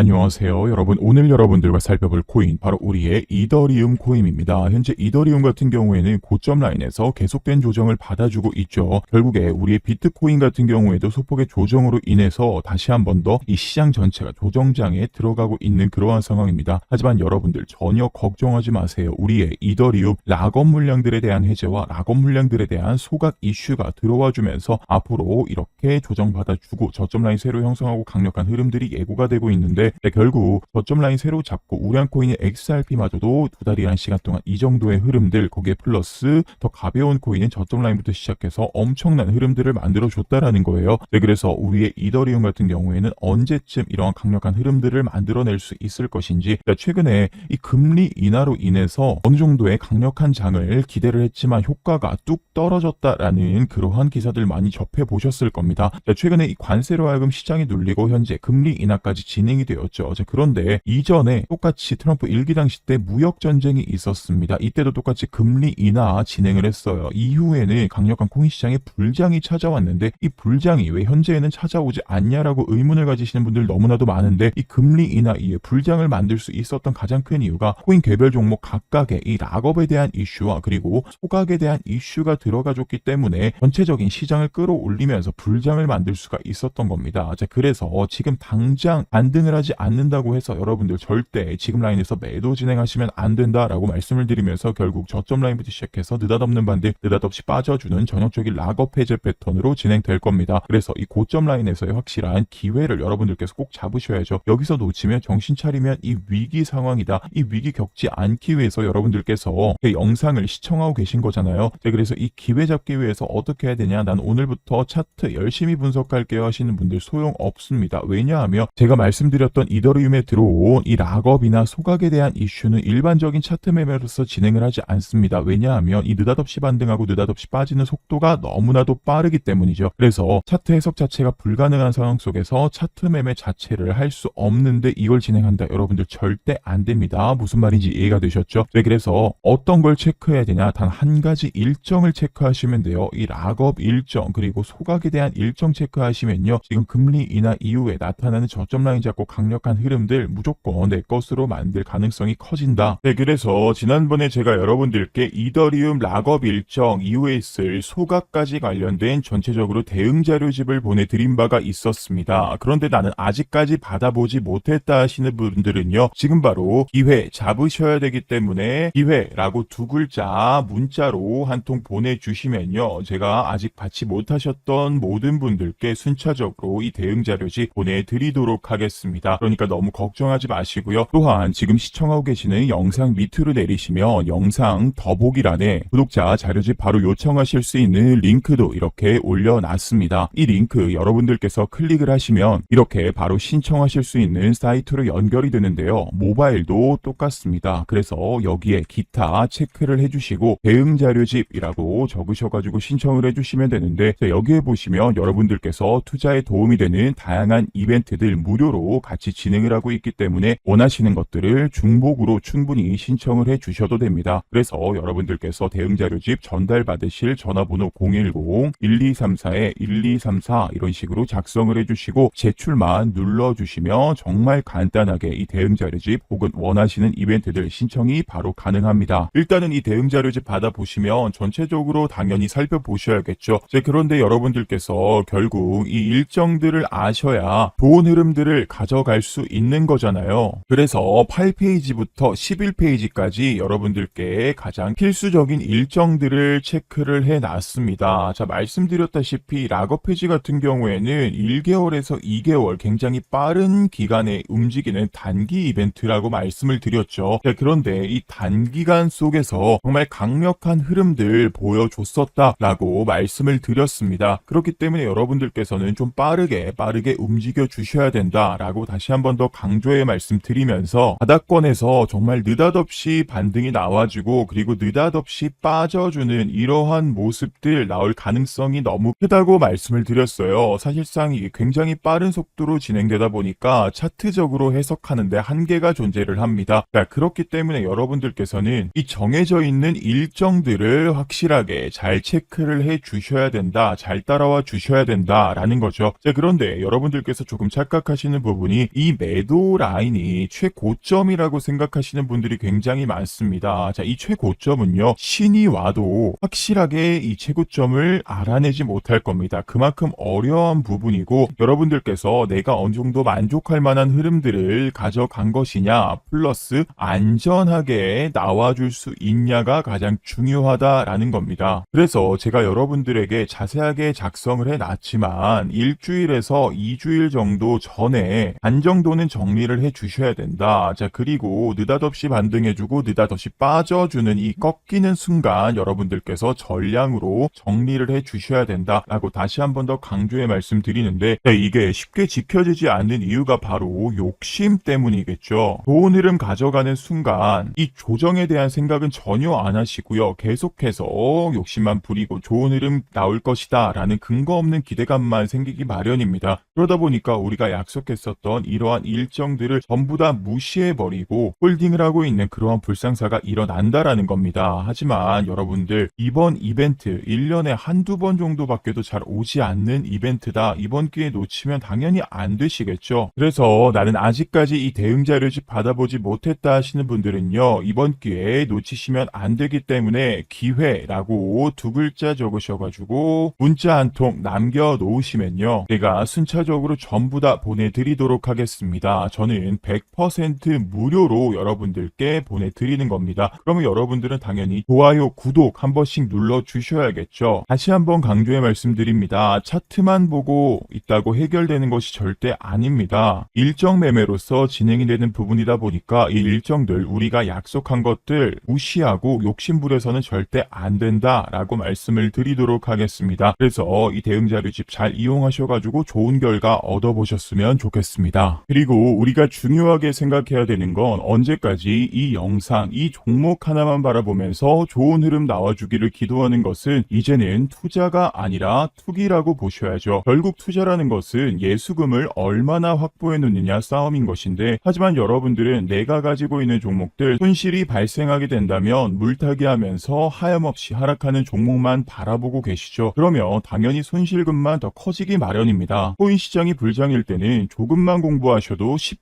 안녕하세요. 여러분, 오늘 여러분들과 살펴볼 코인, 바로 우리의 이더리움 코인입니다. 현재 이더리움 같은 경우에는 고점 라인에서 계속된 조정을 받아주고 있죠. 결국에 우리의 비트코인 같은 경우에도 소폭의 조정으로 인해서 다시 한 번 더 이 시장 전체가 조정장에 들어가고 있는 그러한 상황입니다. 하지만 여러분들 전혀 걱정하지 마세요. 우리의 이더리움 락업 물량들에 대한 해제와 락업 물량들에 대한 소각 이슈가 들어와 주면서 앞으로 이렇게 조정받아주고 저점 라인 새로 형성하고 강력한 흐름들이 예고가 되고 있는데 네, 결국 저점 라인 새로 잡고 우량 코인의 XRP마저도 두 달이라는 시간 동안 이 정도의 흐름들 거기에 플러스 더 가벼운 코인은 저점 라인부터 시작해서 엄청난 흐름들을 만들어 줬다라는 거예요. 네, 그래서 우리의 이더리움 같은 경우에는 언제쯤 이러한 강력한 흐름들을 만들어낼 수 있을 것인지 네, 최근에 이 금리 인하로 인해서 어느 정도의 강력한 장을 기대를 했지만 효과가 뚝 떨어졌다라는 그러한 기사들 많이 접해 보셨을 겁니다. 네, 최근에 이 관세로 하여금 시장이 눌리고 현재 금리 인하까지 진행이 되 었죠. 자, 그런데 이전에 똑같이 트럼프 일기 당시 때 무역 전쟁이 있었습니다. 이때도 똑같이 금리 인하 진행을 했어요. 이후에는 강력한 코인 시장에 불장이 찾아왔는데 이 불장이 왜 현재에는 찾아오지 않냐라고 의문을 가지시는 분들 너무나도 많은데 이 금리 인하 이후에 불장을 만들 수 있었던 가장 큰 이유가 코인 개별 종목 각각의 이 락업에 대한 이슈와 그리고 소각에 대한 이슈가 들어가 줬기 때문에 전체적인 시장을 끌어올리면서 불장을 만들 수가 있었던 겁니다. 자, 그래서 지금 당장 반등을 하지 않는다고 해서 여러분들 절대 지금 라인에서 매도 진행하시면 안 된다라고 말씀을 드리면서 결국 저점 라인부터 시작해서 느닷없는 반등, 느닷없이 빠져주는 전형적인 락업 해제 패턴으로 진행될 겁니다. 그래서 이 고점 라인에서의 확실한 기회를 여러분들께서 꼭 잡으셔야죠. 여기서 놓치면 정신 차리면 이 위기 상황이다. 이 위기 겪지 않기 위해서 여러분들께서 이 영상을 시청하고 계신 거잖아요. 자, 그래서 이 기회 잡기 위해서 어떻게 해야 되냐? 난 오늘부터 차트 열심히 분석할게요 하시는 분들 소용 없습니다. 왜냐하면 제가 말씀드렸 던 이더리움에 들어온 이 락업이나 소각에 대한 이슈는 일반적인 차트 매매로서 진행을 하지 않습니다. 왜냐하면 이 느닷없이 반등하고 느닷없이 빠지는 속도가 너무나도 빠르기 때문이죠. 그래서 차트 해석 자체가 불가능한 상황 속에서 차트 매매 자체를 할 수 없는데 이걸 진행한다. 여러분들 절대 안 됩니다. 무슨 말인지 이해가 되셨죠? 네, 그래서 어떤 걸 체크해야 되냐? 단 한 가지 일정을 체크하시면 돼요. 이 락업 일정 그리고 소각에 대한 일정 체크하시면요. 지금 금리 인하 이후에 나타나는 저점 라인 잡고 강 력한 흐름들 무조건 내 것으로 만들 가능성이 커진다. 네, 그래서 지난번에 제가 여러분들께 이더리움 락업 일정 이후에 있을 소각까지 관련된 전체적으로 대응 자료집을 보내드린 바가 있었습니다. 그런데 나는 아직까지 받아보지 못했다 하시는 분들은요. 지금 바로 기회 잡으셔야 되기 때문에 기회라고 두 글자 문자로 한 통 보내주시면요. 제가 아직 받지 못하셨던 모든 분들께 순차적으로 이 대응 자료집 보내드리도록 하겠습니다. 그러니까 너무 걱정하지 마시고요. 또한 지금 시청하고 계시는 영상 밑으로 내리시면 영상 더보기란에 구독자 자료집 바로 요청하실 수 있는 링크도 이렇게 올려놨습니다. 이 링크 여러분들께서 클릭을 하시면 이렇게 바로 신청하실 수 있는 사이트로 연결이 되는데요. 모바일도 똑같습니다. 그래서 여기에 기타 체크를 해주시고 대응 자료집이라고 적으셔가지고 신청을 해주시면 되는데 자, 여기에 보시면 여러분들께서 투자에 도움이 되는 다양한 이벤트들 무료로 같이 진행을 하고 있기 때문에 원하시는 것들을 중복으로 충분히 신청을 해 주셔도 됩니다. 그래서 여러분들께서 대응 자료집 전달 받으실 전화번호 010-1234-1234 이런 식으로 작성을 해주시고 제출만 눌러주시면 정말 간단하게 이 대응 자료집 혹은 원하시는 이벤트들 신청이 바로 가능합니다. 일단은 이 대응 자료집 받아보시면 전체적으로 당연히 살펴보셔야겠죠. 그런데 여러분들께서 결국 이 일정들을 아셔야 좋은 흐름들을 가져 갈 수 있는 거잖아요. 그래서 8페이지부터 11페이지까지 여러분들께 가장 필수적인 일정들을 체크를 해 놨습니다. 자, 말씀드렸다시피 락업 페이지 같은 경우에는 1개월에서 2개월 굉장히 빠른 기간에 움직이는 단기 이벤트라고 말씀을 드렸죠. 자, 그런데 이 단기간 속에서 정말 강력한 흐름들 보여줬었다라고 말씀을 드렸습니다. 그렇기 때문에 여러분들께서는 좀 빠르게 빠르게 움직여 주셔야 된다라고 다시 한 번 더 강조해 말씀드리면서 바닥권에서 정말 느닷없이 반등이 나와주고 그리고 느닷없이 빠져주는 이러한 모습들 나올 가능성이 너무 크다고 말씀을 드렸어요. 사실상 이게 굉장히 빠른 속도로 진행되다 보니까 차트적으로 해석하는데 한계가 존재를 합니다. 자, 그렇기 때문에 여러분들께서는 이 정해져 있는 일정들을 확실하게 잘 체크를 해 주셔야 된다. 잘 따라와 주셔야 된다라는 거죠. 자, 그런데 여러분들께서 조금 착각하시는 부분이 이 매도 라인이 최고점이라고 생각하시는 분들이 굉장히 많습니다. 자, 이 최고점은요, 신이 와도 확실하게 이 최고점을 알아내지 못할 겁니다. 그만큼 어려운 부분이고, 여러분들께서 내가 어느 정도 만족할 만한 흐름들을 가져간 것이냐, 플러스 안전하게 나와줄 수 있냐가 가장 중요하다라는 겁니다. 그래서 제가 여러분들에게 자세하게 작성을 해놨지만, 일주일에서 2주일 정도 전에 반 정도는 정리를 해 주셔야 된다. 자, 그리고 느닷없이 반등해주고 느닷없이 빠져주는 이 꺾이는 순간 여러분들께서 전량으로 정리를 해 주셔야 된다 라고 다시 한 번 더 강조해 말씀드리는데 자, 이게 쉽게 지켜지지 않는 이유가 바로 욕심 때문이겠죠. 좋은 흐름 가져가는 순간 이 조정에 대한 생각은 전혀 안 하시고요. 계속해서 욕심만 부리고 좋은 흐름 나올 것이다 라는 근거 없는 기대감만 생기기 마련입니다. 그러다 보니까 우리가 약속했었던 이러한 일정들을 전부 다 무시해버리고 홀딩을 하고 있는 그러한 불상사가 일어난다라는 겁니다. 하지만 여러분들 이번 이벤트 1년에 한두 번 정도밖에도 잘 오지 않는 이벤트다. 이번 기회 놓치면 당연히 안 되시겠죠. 그래서 나는 아직까지 이 대응 자료집 받아보지 못했다 하시는 분들은요. 이번 기회에 놓치시면 안 되기 때문에 기회라고 두 글자 적으셔가지고 문자 한 통 남겨 놓으시면요. 제가 순차적으로 전부 다 보내드리도록 하겠습니다. 저는 100% 무료로 여러분들께 보내드리는 겁니다. 그러면 여러분들은 당연히 좋아요, 구독 한 번씩 눌러 주셔야겠죠. 다시 한번 강조해 말씀드립니다. 차트만 보고 있다고 해결되는 것이 절대 아닙니다. 일정 매매로서 진행이 되는 부분이다 보니까 이 일정들 우리가 약속한 것들 무시하고 욕심부려서는 절대 안 된다 라고 말씀을 드리도록 하겠습니다. 그래서 이 대응 자료집 잘 이용하셔가지고 좋은 결과 얻어보셨으면 좋겠습니다. 그리고 우리가 중요하게 생각해야 되는 건 언제까지 이 영상, 이 종목 하나만 바라보면서 좋은 흐름 나와주기를 기도하는 것은 이제는 투자가 아니라 투기라고 보셔야죠. 결국 투자라는 것은 예수금을 얼마나 확보해 놓느냐 싸움인 것인데 하지만 여러분들은 내가 가지고 있는 종목들 손실이 발생하게 된다면 물타기 하면서 하염없이 하락하는 종목만 바라보고 계시죠. 그러면 당연히 손실금만 더 커지기 마련입니다. 코인 시장이 불장일 때는 조금만 공 부하셔도 쉽